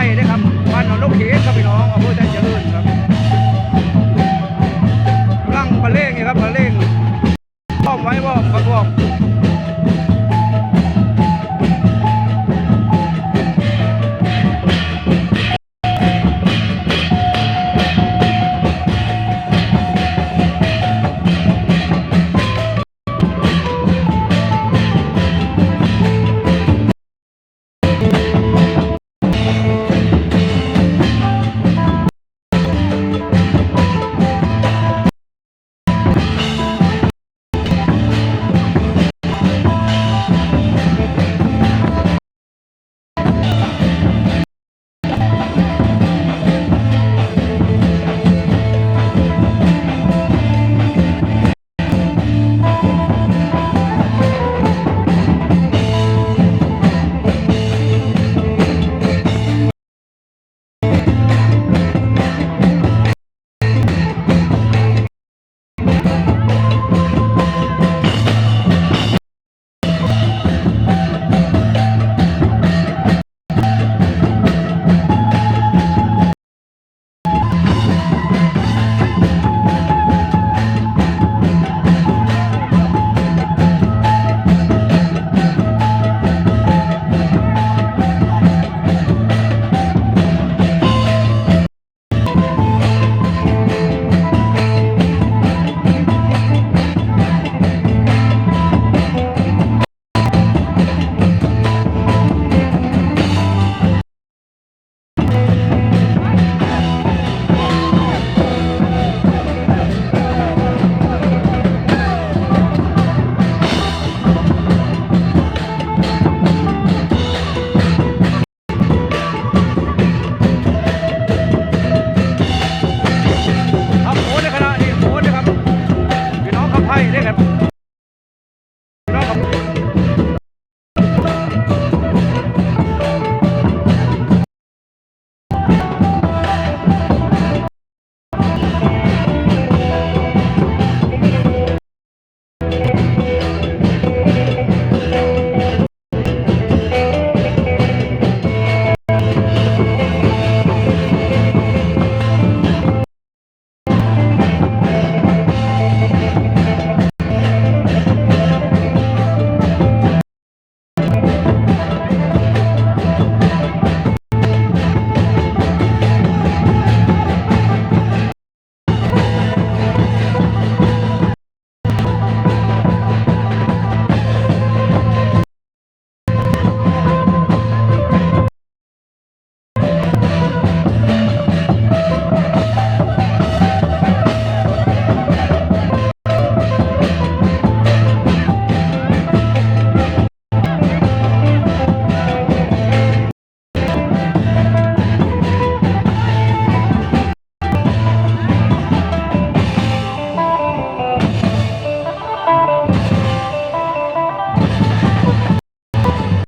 ร่นะครับบ้านหนองลูกเขนครับพี่น้องอำเภอใจเจริญครับกำลังบรรเล่งอะครับบรรเล่งต้อมไว้บ่ครับพอม